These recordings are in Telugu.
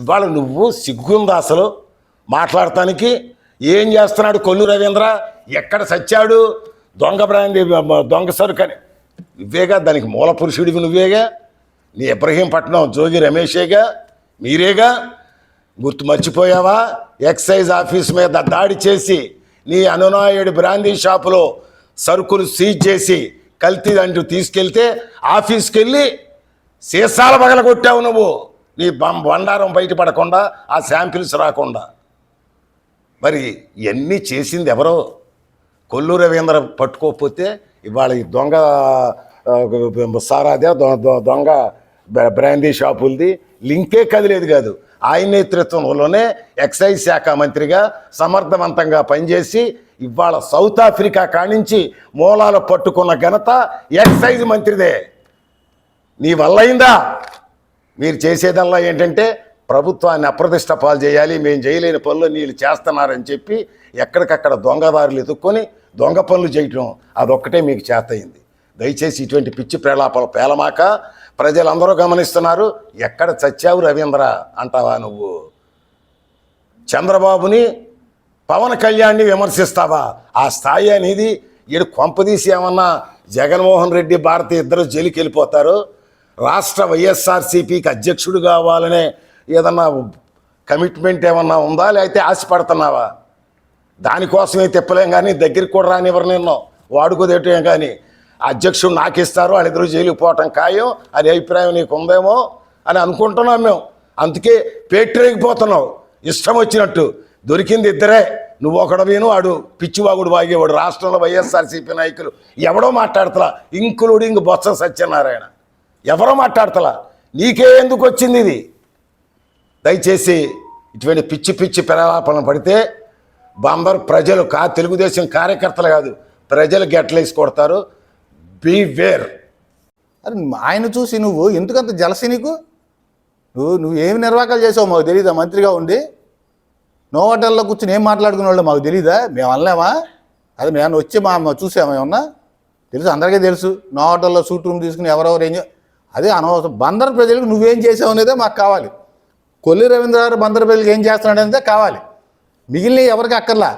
ఇవాళ నువ్వు సిగ్గుందా అసలు మాట్లాడటానికి ఏం చేస్తున్నాడు కొల్లు రవీంద్ర? ఎక్కడ సచ్చాడు? దొంగ బ్రాంది దొంగ సరుకని నువ్వేగా? దానికి మూల పురుషుడివి నువ్వేగా? నీ ఇబ్రహీంపట్నం జోగి రమేషేగా? మీరేగా? గుర్తు మర్చిపోయావా? ఎక్సైజ్ ఆఫీస్ మీద దాడి చేసి నీ అనునాయుడు బ్రాందీ షాపులో సరుకులు సీజ్ చేసి కల్తీ అంటూ తీసుకెళ్తే ఆఫీస్కి వెళ్ళి సీసాల పగల కొట్టావు నువ్వు. నీ బండారం బయటపడకుండా ఆ శాంపిల్స్ రాకుండా. మరి ఇవన్నీ చేసింది ఎవరో? కొల్లు రవీంద్ర పట్టుకోకపోతే ఇవాళ ఈ దొంగ సారాదే దొంగ బ్రాందీ షాపులది లింకే కదిలేదు కాదు. ఆయన నేతృత్వంలోనే ఎక్సైజ్ శాఖ మంత్రిగా సమర్థవంతంగా పనిచేసి ఇవాళ సౌత్ ఆఫ్రికా కానించి మూలాలు పట్టుకున్న ఘనత ఎక్సైజ్ మంత్రిదే. నీ వల్ల అయిందా? మీరు చేసేదల్లా ఏంటంటే ప్రభుత్వాన్ని అప్రతిష్ట పాలు చేయాలి మేము చేయలేని పనులు నీళ్ళు చేస్తున్నారని చెప్పి ఎక్కడికక్కడ దొంగదారులు ఎదుక్కొని దొంగ పనులు చేయటం అదొక్కటే మీకు చేతయింది. దయచేసి ఇటువంటి పిచ్చి ప్రేలాపాలు పేలమాక ప్రజలందరూ గమనిస్తున్నారు. ఎక్కడ చచ్చావు రవీంద్ర అంటావా నువ్వు? చంద్రబాబుని పవన్ కళ్యాణ్ని విమర్శిస్తావా? ఆ స్థాయి అనేది ఈడు కొంపదీసి ఏమన్నా జగన్మోహన్ రెడ్డి భారతి ఇద్దరు జైలుకి వెళ్ళిపోతారు రాష్ట్ర వైఎస్ఆర్సీపీకి అధ్యక్షుడు కావాలనే ఏదన్నా కమిట్మెంట్ ఏమన్నా ఉందా? లేకపోతే ఆశపడుతున్నావా? దానికోసమే తిప్పలేం కానీ దగ్గరికి కూడా రానివ్వరు నిన్ను. వాడుకోదేటం కానీ. అధ్యక్షుడు నాకు ఇస్తారు వాళ్ళిద్దరూ జైలుకి పోవటం ఖాయం అనే అభిప్రాయం నీకు ఉందేమో అని అనుకుంటున్నాం మేము. అందుకే పేటరేగిపోతున్నావు. ఇష్టం వచ్చినట్టు. దొరికింది ఇద్దరే. నువ్వు ఒకడు వీను వాడు పిచ్చివాగుడు వాగేవాడు. రాష్ట్రంలో వైఎస్ఆర్సీపీ నాయకులు ఎవడో మాట్లాడుతున్నా ఇంక్లూడింగ్ బొత్స సత్యనారాయణ. ఎవరో మాట్లాడతలా? నీకే ఎందుకు వచ్చింది ఇది? దయచేసి ఇటువంటి పిచ్చి పిచ్చి ప్రలాపన పడితే బాంబర్ ప్రజలు కా తెలుగుదేశం కార్యకర్తలు కాదు ప్రజలు గెట్లేసి కొడతారు. బీ వేర్ అరే ఆయన చూసి నువ్వు ఎందుకంత జలసి నీకు? నువ్వు నువ్వు ఏమి నిర్వాకాలు చేసావు మాకు తెలియదా మంత్రిగా ఉండి. నో కూర్చొని ఏం మాట్లాడుకునే వాళ్ళు మాకు తెలియదా మేము అనలేమా? అది మేము వచ్చి మా మా చూసామా ఏమన్నా? తెలుసు అందరికీ తెలుసు. నో సూట్ రూమ్ తీసుకుని ఎవరెవరు ఏం అదే అనవసరం. బందర్ ప్రజలకు నువ్వేం చేసావు అనేదే మాకు కావాలి. కొల్లి రవీంద్ర గారు బందర్ ప్రజలకు ఏం చేస్తున్నాడు అనేదే కావాలి. మిగిలిన ఎవరికి అక్కర్లా?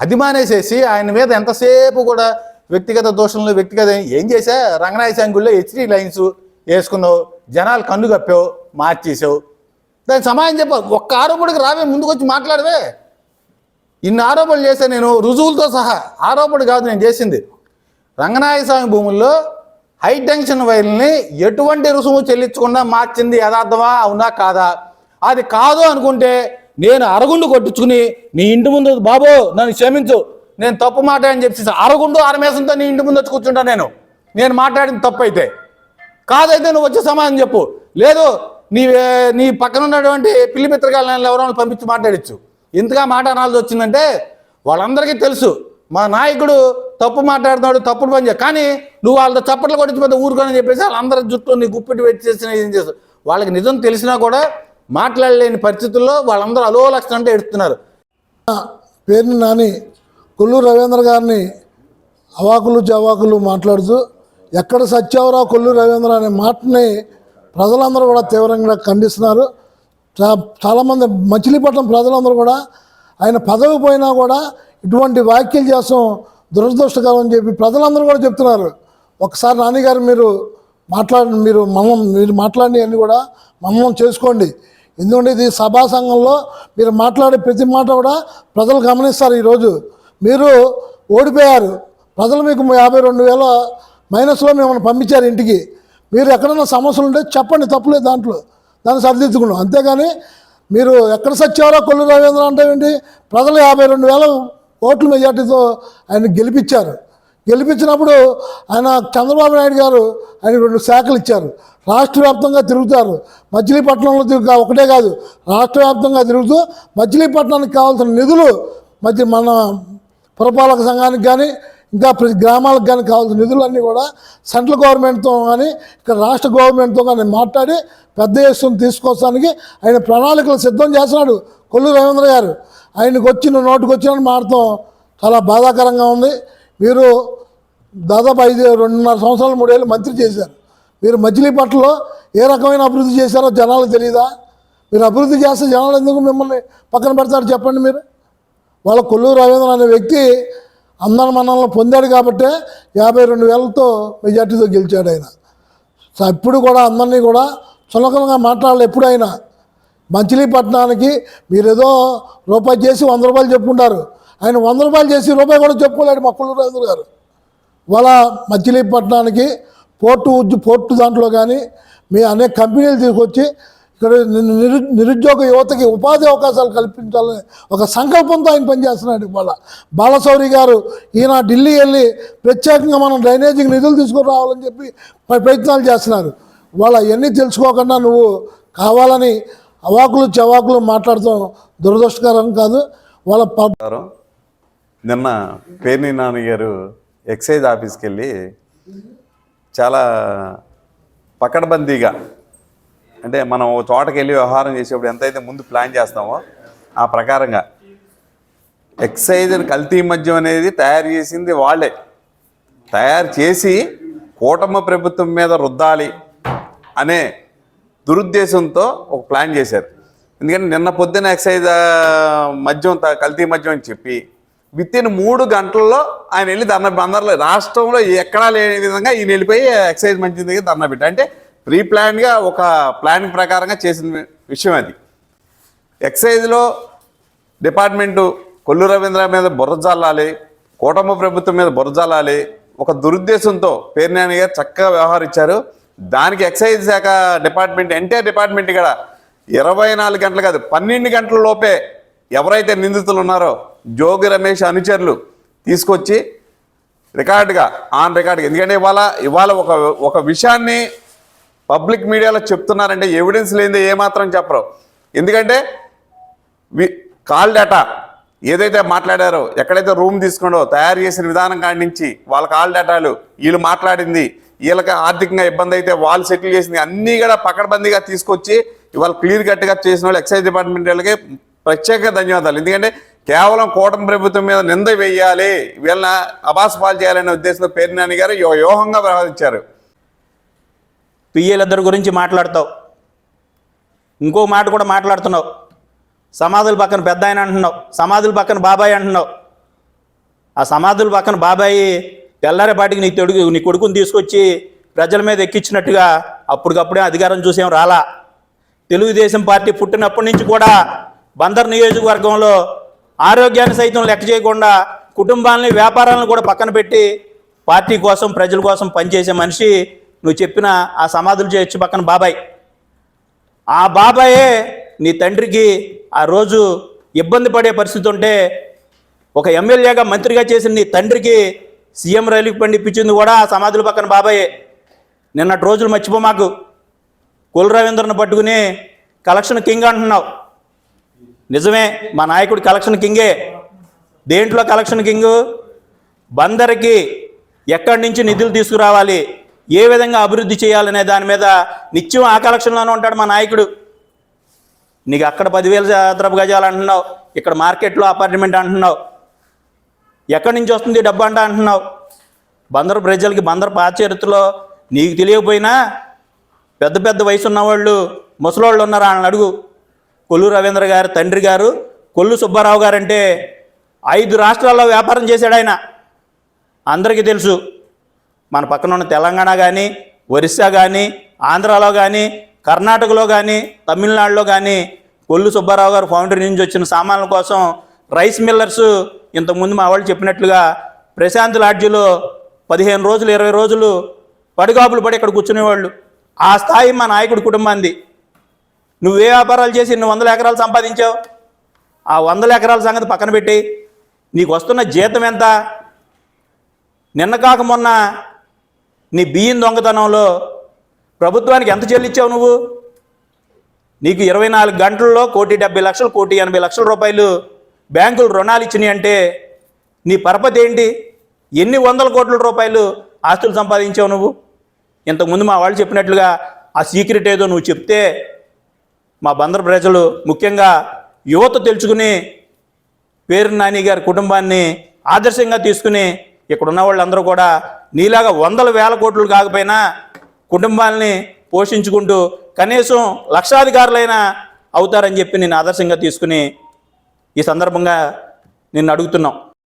అది మానేసేసి ఆయన మీద ఎంతసేపు కూడా వ్యక్తిగత దోషంలో వ్యక్తిగత ఏం చేసా రంగనాయ సంగుల్లో హెచ్డి లైన్స్ వేసుకున్నావు జనాలు కన్ను కప్పావు మార్చేసావు దానికి సమాధానం చెప్పావు. ఒక్క ఆరోపణకు రావే ముందుకొచ్చి మాట్లాడవే. ఇన్ని ఆరోపణలు చేశా నేను రుజువులతో సహా. ఆరోపణ కాదు నేను చేసింది. రంగనాయ స్వామి భూముల్లో హై టెన్షన్ వైర్ని ఎటువంటి రుసుము చెల్లించకుండా మార్చింది యథార్థమా? అవునా? కాదా? అది కాదు అనుకుంటే నేను అరగుండు కొట్టించుకుని నీ ఇంటి ముందు బాబు నన్ను క్షమించు. నేను తప్పు మాట అని చెప్పి అరగుండు అరమేసంతో నీ ఇంటి ముందు వచ్చి కూర్చుంటా నేను. నేను మాట్లాడిన తప్పు అయితే కాదైతే నువ్వు వచ్చే సమాధానం చెప్పు. లేదు నీ నీ పక్కన ఉన్నటువంటి పిల్లి మిత్రగాలను ఎవరో పంపించి మాట్లాడచ్చు. ఇంతగా మాట అనాల్సి వచ్చిందంటే వాళ్ళందరికీ తెలుసు. మా నాయకుడు తప్పు మాట్లాడుతున్నాడు తప్పుడు పని చేయ కానీ నువ్వు వాళ్ళతో చప్పట్లు కొట్టించిపోతే ఊరుకొని చెప్పేసి వాళ్ళందరి జుట్టు నీ గుప్పిటి పెట్టేసిన ఏం చేస్తారు వాళ్ళకి నిజం తెలిసినా కూడా మాట్లాడలేని పరిస్థితుల్లో వాళ్ళందరూ అలో లక్షణం అంటే ఎడుతున్నారు పేరుని నాని కొల్లు రవీంద్ర గారిని అవాకులు జవాకులు మాట్లాడుతూ ఎక్కడ సత్యావరా కొల్లు రవీంద్ర అనే మాటని ప్రజలందరూ కూడా తీవ్రంగా ఖండిస్తున్నారు. చాలామంది మచిలీపట్నం ప్రజలందరూ కూడా ఆయన పదవి పోయినా కూడా ఇటువంటి వ్యాఖ్యలు చేస్తాం దురదృష్టకరం అని చెప్పి ప్రజలందరూ కూడా చెప్తున్నారు. ఒకసారి నాన్నగారు మీరు మాట్లాడి మీరు మనం మీరు మాట్లాడి అని కూడా మనం చేసుకోండి. ఎందుకంటే ఇది సభా సంఘంలో మీరు మాట్లాడే ప్రతి మాట కూడా ప్రజలు గమనిస్తారు ఈరోజు. మీరు ఓడిపోయారు. ప్రజలు మీకు యాభై రెండు వేల మైనస్లో మిమ్మల్ని పంపించారు ఇంటికి. మీరు ఎక్కడైనా సమస్యలు ఉంటే చెప్పండి తప్పులేదు దాంట్లో. దాన్ని సరిదిద్దుకున్నాం అంతేగాని మీరు ఎక్కడ సచ్చారో కొల్లు రవీంద్ర అంటే ఏంటి? ప్రజలు యాభై రెండు వేల ఓట్ల మెజార్టీతో ఆయన గెలిపించారు. గెలిపించినప్పుడు ఆయన చంద్రబాబు నాయుడు గారు ఆయన రెండు శాఖలు ఇచ్చారు. రాష్ట్ర వ్యాప్తంగా తిరుగుతారు. మచిలీపట్నంలో తిరుగు ఒకటే కాదు రాష్ట్ర వ్యాప్తంగా తిరుగుతూ మచిలీపట్నానికి కావాల్సిన నిధులు మధ్య మన పురపాలక సంఘానికి కానీ ఇంకా ప్రతి గ్రామాలకు కానీ కావాల్సిన నిధులన్నీ కూడా సెంట్రల్ గవర్నమెంట్తో కానీ ఇక్కడ రాష్ట్ర గవర్నమెంట్తో కానీ మాట్లాడి పెద్ద ఎత్తున తీసుకొస్తానికి ఆయన ప్రణాళికలు సిద్ధం చేస్తున్నాడు. కొల్లు రవీంద్ర గారు ఆయనకు వచ్చిన నోటుకు వచ్చిన మాత్రం చాలా బాధాకరంగా ఉంది. మీరు దాదాపు ఐదు రెండున్నర సంవత్సరాలు మూడేళ్ళు మంత్రి చేశారు. మీరు మచిలీపట్నంలో ఏ రకమైన అభివృద్ధి చేశారో జనాలకు తెలియదా మీరు అభివృద్ధి చేస్తే జనాలు ఎందుకు మిమ్మల్ని పక్కన పెడతారు చెప్పండి మీరు? వాళ్ళ కొల్లూరు రవీంద్ర అనే వ్యక్తి అందరి మనల్ని పొందాడు కాబట్టే యాభై రెండు వేలతో మెజార్టీతో గెలిచాడు ఆయన. సో ఇప్పుడు కూడా అందరినీ కూడా చులకనగా మాట్లాడాలి ఎప్పుడైనా. మచిలీపట్నానికి ఏదో రూపాయి చేసి వంద రూపాయలు చెప్పుకుంటారు. ఆయన వంద రూపాయలు చేసి రూపాయి కూడా చెప్పుకోలేడు మా కొల్లూరు గారు. వాళ్ళ మచిలీపట్నానికి పోర్టు ఉద్య పోర్టు దాంట్లో కానీ మీ అనేక కంపెనీలు తీసుకొచ్చి ఇక్కడ నిరు నిరుద్యోగ యువతకి ఉపాధి అవకాశాలు కల్పించాలని ఒక సంకల్పంతో ఆయన పనిచేస్తున్నాడు ఇవాళ. బాలశౌరి గారు ఈయన ఢిల్లీ వెళ్ళి ప్రత్యేకంగా మనం డ్రైనేజీకి నిధులు తీసుకుని రావాలని చెప్పి ప్రయత్నాలు చేస్తున్నారు. వాళ్ళ అవన్నీ తెలుసుకోకుండా నువ్వు కావాలని అవాకులు చవాకులు మాట్లాడటం దురదృష్టకరం కాదు. వాళ్ళ ప నిన్న పేర్ని నాన్నగారు గారు ఎక్సైజ్ ఆఫీస్కి వెళ్ళి చాలా పకడ్బందీగా అంటే మనం ఓ చోటకి వెళ్ళి వ్యవహారం చేసేప్పుడు ఎంతైతే ముందు ప్లాన్ చేస్తామో ఆ ప్రకారంగా ఎక్సైజ్ కల్తీ మద్యం అనేది తయారు చేసింది వాళ్ళే. తయారు చేసి కూటమి ప్రభుత్వం మీద రుద్దాలి అనే దురుద్దేశంతో ఒక ప్లాన్ చేశారు. ఎందుకంటే నిన్న పొద్దున ఎక్సైజ్ మద్యం కల్తీ మద్యం అని చెప్పి విత్ ఇన్ మూడు గంటల్లో ఆయన వెళ్ళి ధర్నా బందర్లో రాష్ట్రంలో ఎక్కడా లేని విధంగా ఈయన వెళ్ళిపోయి ఎక్సైజ్ మంచిది దగ్గర ధర్నా పెట్టి అంటే ప్రీ ప్లాన్గా ఒక ప్లాన్ ప్రకారంగా చేసిన విషయం అది. ఎక్సైజ్లో డిపార్ట్మెంటు కొల్లు రవీంద్ర మీద బుర్రజల్లాలి కూటమి ప్రభుత్వం మీద బుర్రజల్లాలి ఒక దురుద్దేశంతో పేర్నాని గారు చక్కగా వ్యవహరించారు దానికి ఎక్సైజ్ శాఖ డిపార్ట్మెంట్ ఎంటైర్ డిపార్ట్మెంట్ కూడా ఇరవై నాలుగు గంటలు కాదు పన్నెండు గంటల లోపే ఎవరైతే నిందితులు ఉన్నారో జోగి రమేష్ అనుచరులు తీసుకొచ్చి రికార్డుగా ఆన్ రికార్డుగా ఎందుకంటే ఇవాళ ఇవాళ ఒక ఒక విషయాన్ని పబ్లిక్ మీడియాలో చెప్తున్నారంటే ఎవిడెన్స్ లేనిదే ఏమాత్రం చెప్పరు. ఎందుకంటే వి కాల్ డేటా ఏదైతే మాట్లాడారో ఎక్కడైతే రూమ్ తీసుకున్నాడో తయారు చేసిన విధానం కాడి నుంచి వాళ్ళ కాల్ డేటాలు వీళ్ళు మాట్లాడింది వీళ్ళకి ఆర్థికంగా ఇబ్బంది అయితే వాళ్ళు సెటిల్ చేసింది అన్నీ కూడా పకడ్బందీగా తీసుకొచ్చి ఇవాళ క్లియర్ కట్గా చేసిన వాళ్ళు ఎక్సైజ్ డిపార్ట్మెంట్ వాళ్ళకి ప్రత్యేక ధన్యవాదాలు. ఎందుకంటే కేవలం కూటమి ప్రభుత్వం మీద నింద వేయాలి వీళ్ళ అబాస్ పాలు చేయాలనే ఉద్దేశంతో పేర్నాని గారు వ్యూహంగా వ్యవహరించారు పియ్యలిద్దరి గురించి మాట్లాడతావు. ఇంకో మాట కూడా మాట్లాడుతున్నావు. సమాధుల పక్కన పెద్ద ఆయన అంటున్నావు సమాధుల పక్కన బాబాయ్ అంటున్నావు. ఆ సమాధుల పక్కన బాబాయి తెల్లారేపాటికి నీ తొడుగు నీ కొడుకుని తీసుకొచ్చి ప్రజల మీద ఎక్కించినట్టుగా అప్పటికప్పుడే అధికారం చూసాం రాలా. తెలుగుదేశం పార్టీ పుట్టినప్పటి నుంచి కూడా బందర్ నియోజకవర్గంలో ఆరోగ్యాన్ని సైతం లెక్క చేయకుండా కుటుంబాలని వ్యాపారాలను కూడా పక్కన పెట్టి పార్టీ కోసం ప్రజల కోసం పనిచేసే మనిషి నువ్వు చెప్పిన ఆ సమాధులు చేయొచ్చు పక్కన బాబాయ్. ఆ బాబాయే నీ తండ్రికి ఆ రోజు ఇబ్బంది పడే పరిస్థితి ఉంటే ఒక ఎమ్మెల్యేగా మంత్రిగా చేసిన నీ తండ్రికి సీఎం రైలుకి పండిపించింది కూడా ఆ సమాధుల పక్కన బాబాయే. నిన్నటి రోజులు మర్చిపో మాకు. కుల రవీంద్రను పట్టుకుని కలెక్షన్ కింగ్ అంటున్నావు. నిజమే మా నాయకుడు కలెక్షన్ కింగే. దేంట్లో కలెక్షన్ కింగ్? బందరికి ఎక్కడి నుంచి నిధులు తీసుకురావాలి? ఏ విధంగా అభివృద్ధి చేయాలనే దాని మీద నిత్యం ఆ కలెక్షన్లోనే ఉంటాడు మా నాయకుడు. నీకు అక్కడ పదివేల చదరపు గజాలు అంటున్నావు. ఇక్కడ మార్కెట్లో అపార్ట్మెంట్ అంటున్నావు. ఎక్కడి నుంచి వస్తుంది డబ్బు అంట అంటున్నావు. బందరు ప్రజలకి బందరు పాచరిత్రలో నీకు తెలియకపోయినా పెద్ద పెద్ద వయసు ఉన్నవాళ్ళు ముసలోళ్ళు ఉన్నారు అని అడుగు. కొల్లు రవీంద్ర గారు తండ్రి గారు కొల్లు సుబ్బారావు గారు అంటే ఐదు రాష్ట్రాల్లో వ్యాపారం చేశాడు ఆయన. అందరికీ తెలుసు మన పక్కన ఉన్న తెలంగాణ కానీ ఒరిస్సా కానీ ఆంధ్రాలో కానీ కర్ణాటకలో కానీ తమిళనాడులో కానీ కొల్లు సుబ్బారావు గారు ఫౌండరీ నుంచి వచ్చిన సామాన్ల కోసం రైస్ మిల్లర్స్ ఇంతకుముందు మా వాళ్ళు చెప్పినట్లుగా ప్రశాంత్ లాడ్జిలో పదిహేను రోజులు ఇరవై రోజులు పడిగాపులు పడి ఇక్కడ కూర్చునేవాళ్ళు. ఆ స్థాయి మా నాయకుడి కుటుంబాంది నువ్వే వ్యాపారాలు చేసి నువ్వు వందల ఎకరాలు సంపాదించావు? ఆ వందల ఎకరాల సంగతి పక్కన పెట్టి నీకు వస్తున్న జీతం ఎంత? నిన్న కాక మొన్న నీ బియ్యం దొంగతనంలో ప్రభుత్వానికి ఎంత చెల్లించావు నువ్వు? నీకు ఇరవై నాలుగు గంటల్లో కోటి డెబ్బై లక్షలు కోటి ఎనభై లక్షల రూపాయలు బ్యాంకులు రుణాలు ఇచ్చినాయి అంటే నీ పరపతి ఏంటి? ఎన్ని వందల కోట్ల రూపాయలు ఆస్తులు సంపాదించావు నువ్వు? ఇంతకుముందు మా వాళ్ళు చెప్పినట్లుగా ఆ సీక్రెట్ ఏదో నువ్వు చెప్తే మా బందర్ ప్రజలు ముఖ్యంగా యువత తెలుసుకుని పేరు నాని గారి కుటుంబాన్ని ఆదర్శంగా తీసుకుని ఇక్కడున్న వాళ్ళందరూ కూడా నీలాగా వందల వేల కోట్లు కాకపోయినా కుటుంబాలని పోషించుకుంటూ కనీసం లక్షాధికారులైనా అవుతారని చెప్పి నేను ఆదర్శంగా తీసుకుని ఈ సందర్భంగా నిన్ను అడుగుతున్నాం.